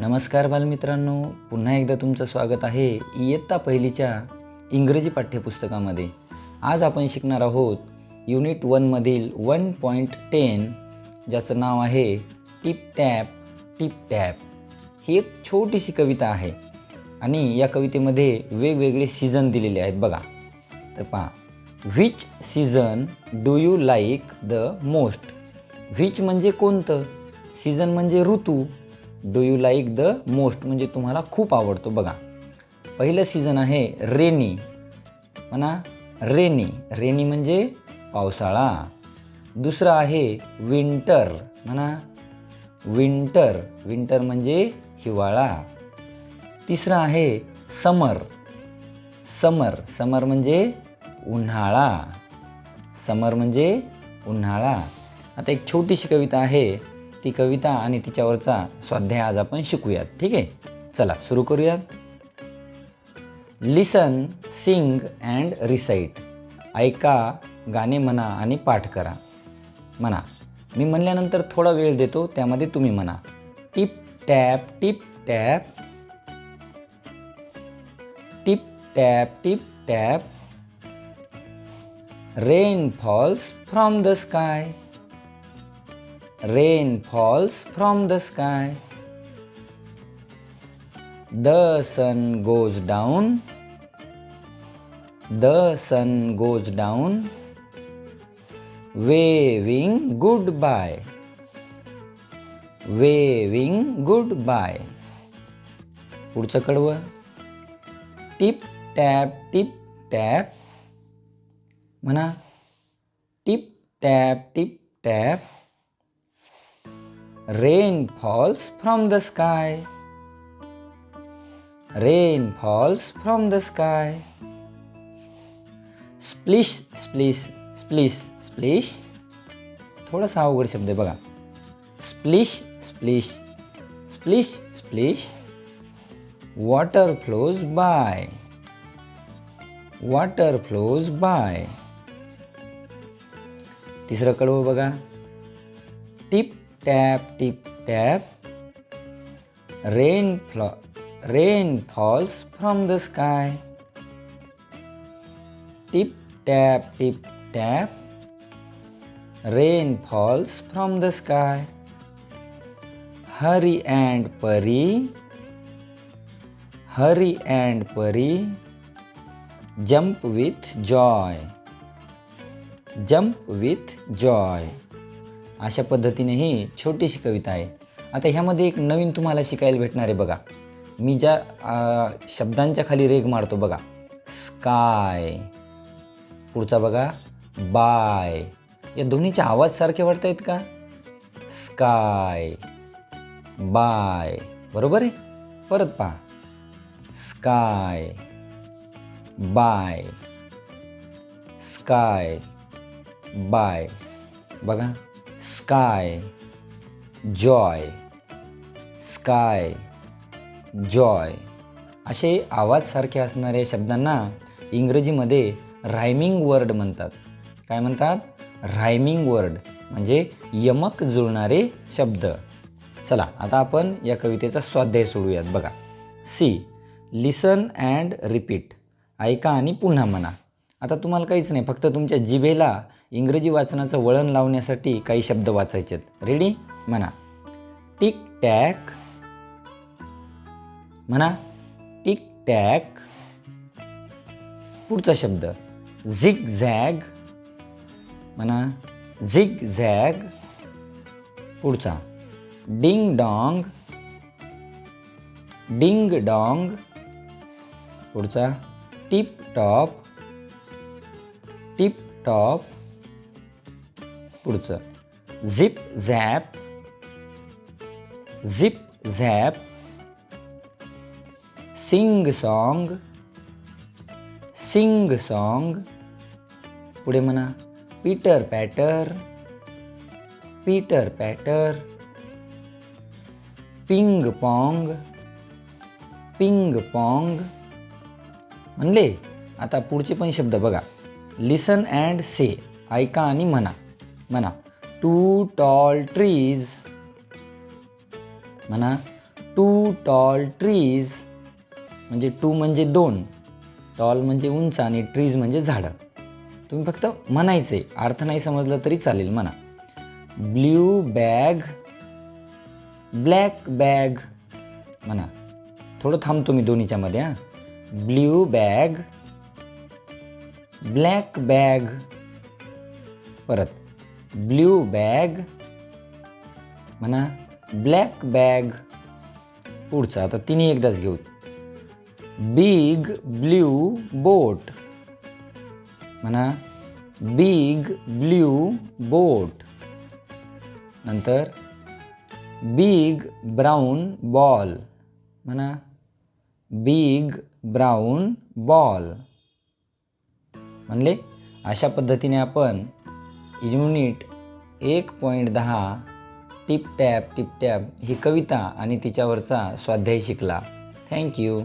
नमस्कार बालमित्रांनो पुन्हा एकदा तुमचं स्वागत आहे इयत्ता पहिलीच्या इंग्रजी पाठ्यपुस्तकामध्ये. आज आपण शिकणार आहोत युनिट वनमधील वन पॉईंट टेन ज्याचं नाव आहे टिप टॅप टिप टॅप. ही एक छोटीशी कविता आहे आणि या कवितेमध्ये वेगवेगळे सीझन दिलेले आहेत बघा. तर पहा which season do you like the most which म्हणजे कोणतं? सीझन म्हणजे ऋतू. Do you like the most म्हणजे तुम्हाला खूप आवडतो. बघा. पहिलं सीझन आहे रेनी म्हणा रेनी रेनी म्हणजे पावसाळा. दुसरं आहे विंटर म्हणा विंटर विंटर म्हणजे हिवाळा. तिसरं आहे समर समर समर म्हणजे उन्हाळा. समर म्हणजे उन्हाळा. आता एक छोटीशी कविता आहे. ती कविता आणि तिच्यावरचा स्वाध्याय आज आपण शिकूयात. ठीक आहे? चला सुरू करूयात. लिसन सिंग अँड रिसाईट ऐका गाणे म्हणा आणि पाठ करा. म्हणा. मी म्हणल्यानंतर थोडा वेळ देतो त्यामध्ये तुम्ही म्हणा. Tip tap tip tap. Tip tap tip tap. Rain falls from the sky rain falls from the sky the sun goes down the sun goes down waving goodbye waving goodbye पुढचं कडवं. Tip tap tip tap. म्हणा. Tip tap tip tap. Rain falls from the sky rain falls from the sky splish splish splish splish थोडासा अवघड शब्द आहे बघा. Splish splish splish splish water flows by water flows by तिसरं कडवं बघा. Tip tap, tip, tap. Rain, rain falls from the sky. Tip, tap, tip, tap. Rain falls from the sky. Hurry and Pari. Hurry and Pari. Jump with joy. Jump with joy. अशा पद्धतीने ही छोटीशी कविता आहे. आता ह्यामध्ये एक नवीन तुम्हाला शिकायला भेटणार आहे बघा. मी ज्या शब्दांच्या खाली रेग मारतो बघा. स्काय. पुढचा बघा. बाय. या दोन्हीचे आवाज सारखे वाटत आहेत का? स्काय. बाय. बरोबर आहे? परत पहा. स्काय. बाय. स्काय. बाय. बघा. स्काय जॉय स्काय जॉय असे आवाजसारखे असणाऱ्या शब्दांना इंग्रजीमध्ये रायमिंग वर्ड म्हणतात. काय म्हणतात? रायमिंग वर्ड म्हणजे यमक जुळणारे शब्द. चला आता आपण या कवितेचा स्वाध्याय सोडूयात. बघा. सी. लिसन अँड रिपीट ऐका आणि पुन्हा म्हणा. आता तुम्हाला काहीच नाही फक्त तुमच्या जिभेला इंग्रजी वाचनाचं वळण लावण्यासाठी काही शब्द वाचायचे आहेत रेडी म्हणा. टिक टॅक म्हणा. टिक टॅक पुढचा शब्द. झिग झॅग म्हणा. झिग झॅग पुढचा. डिंग डॉंग डिंग डॉंग पुढचा. टिप टॉप टिप टॉप पुढचं. Zip zap zip zap sing song sing song पुढे म्हणा. Pitter patter pitter patter ping pong ping pong म्हणले. आता पुढचे पण शब्द बघा. लिसन अँड से ऐका आणि म्हणा. म्हणा टू टॉल ट्रीज म्हणा टू टॉल ट्रीज म्हणजे टू म्हणजे दोन टॉल म्हणजे उंच आणि ट्रीज म्हणजे झाडं. तुम्ही फक्त म्हणायचे अर्थ नाही समजला तरी चालेल म्हणा ब्ल्यू बॅग ब्लॅक बॅग म्हणा थोडं थांबतो मी दोन्हीच्या मध्ये हां. ब्ल्यू बॅग ब्लॅक बॅग परत. ब्ल्यू बॅग म्हणा ब्लॅक बॅग पुढचा. आता तिन्ही एकदाच घेऊ. बिग ब्ल्यू बोट म्हणा बिग ब्ल्यू बोट. नंतर बिग ब्राऊन बॉल म्हणा बिग ब्राऊन बॉल. म्हणले? अशा पद्धतीने आपण युनिट एक पॉईंट दहा टिप टॅप टिप टॅप ही कविता आणि तिच्यावरचा स्वाध्याय शिकला. थँक्यू